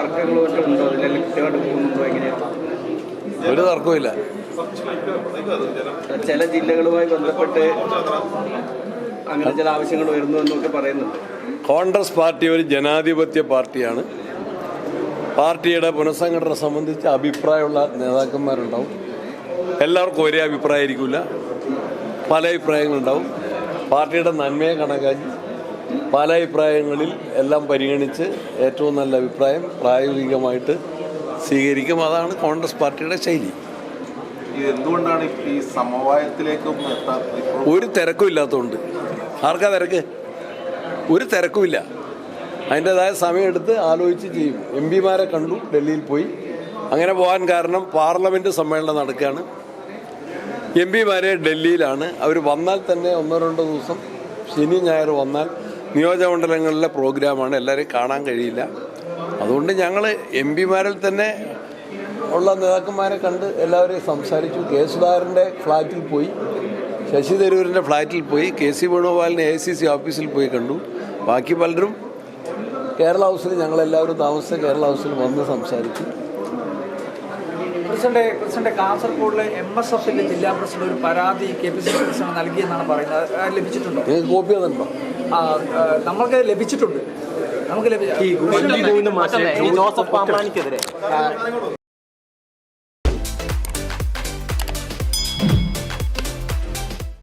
ഉണ്ടോ? അതിലെല്ലാം കൃത്യമായിട്ട് പോകുന്നുണ്ടോ? എങ്ങനെയാണ് ഒരു തർക്കമില്ല ചില ജില്ലകളുമായി ബന്ധപ്പെട്ട് അങ്ങനെ ചില ആവശ്യങ്ങൾ വരുന്നു എന്നൊക്കെ പറയുന്നുണ്ട്. കോൺഗ്രസ് പാർട്ടി ഒരു ജനാധിപത്യ പാർട്ടിയാണ്. പാർട്ടിയുടെ പുനഃസംഘടന സംബന്ധിച്ച് അഭിപ്രായമുള്ള നേതാക്കന്മാരുണ്ടാവും. എല്ലാവർക്കും ഒരേ അഭിപ്രായമായിരിക്കില്ല പല അഭിപ്രായങ്ങളുണ്ടാവും. പാർട്ടിയുടെ നന്മയെ കണക്കാക്കി പല അഭിപ്രായങ്ങളിൽ എല്ലാം പരിഗണിച്ച് ഏറ്റവും നല്ല അഭിപ്രായം പ്രായോഗികമായിട്ട് സ്വീകരിക്കും. അതാണ് കോൺഗ്രസ് പാർട്ടിയുടെ ശൈലി. എന്തുകൊണ്ടാണ് ഈ സമവായത്തിലേക്ക് ഒരു തിരക്കും ഇല്ലാത്തതുകൊണ്ട് ആർക്കാ തിരക്ക്? ഒരു തിരക്കുമില്ല അതിന്റെതായ സമയമെടുത്ത് ആലോചിച്ച് ചെയ്യും. എം പിമാരെ കണ്ടു ഡൽഹിയിൽ പോയി. അങ്ങനെ പോകാൻ കാരണം പാർലമെന്റ് സമ്മേളനം നടക്കുകയാണ്. എം പിമാരെ ഡൽഹിയിലാണ്. അവർ വന്നാൽ തന്നെ ഒന്നോ രണ്ടോ ദിവസം ശനി ഞായർ വന്നാൽ നിയോജകമണ്ഡലങ്ങളിലെ പ്രോഗ്രാമാണ്. എല്ലാവരെയും കാണാൻ കഴിയില്ല. അതുകൊണ്ട് ഞങ്ങൾ എം പിമാരിൽ തന്നെ ഉള്ള നേതാക്കന്മാരെ കണ്ട് എല്ലാവരെയും സംസാരിച്ചു. കെ സുധാകരന്റെ ഫ്ലാറ്റിൽ പോയി. ശശി തരൂരിന്റെ ഫ്ലാറ്റിൽ പോയി. കെ സി വേണുഗോപാലിനെ എ സി സി ഓഫീസിൽ പോയി കണ്ടു. ബാക്കി പലരും കേരള ഹൗസിൽ ഞങ്ങളെല്ലാവരും താമസിച്ച കേരള ഹൗസിൽ വന്ന് സംസാരിച്ചു. പ്രസിഡന്റ് പ്രസിഡന്റ് കാസർഗോഡിലെ എം എസ് എഫിന്റെ ജില്ലാ പ്രസിഡന്റ് ഒരു പരാതി കെ പി സി പ്രസിഡന്റ് നൽകിയെന്നാണ് പറയുന്നത്. ലഭിച്ചിട്ടുണ്ടോ? കോപ്പി അതുണ്ടോ നമ്മൾക്ക് ലഭിച്ചിട്ടുണ്ട്. നമുക്ക് ലഭിച്ചു ജോസഫ് പാമ്പാനിക്കെതിരെ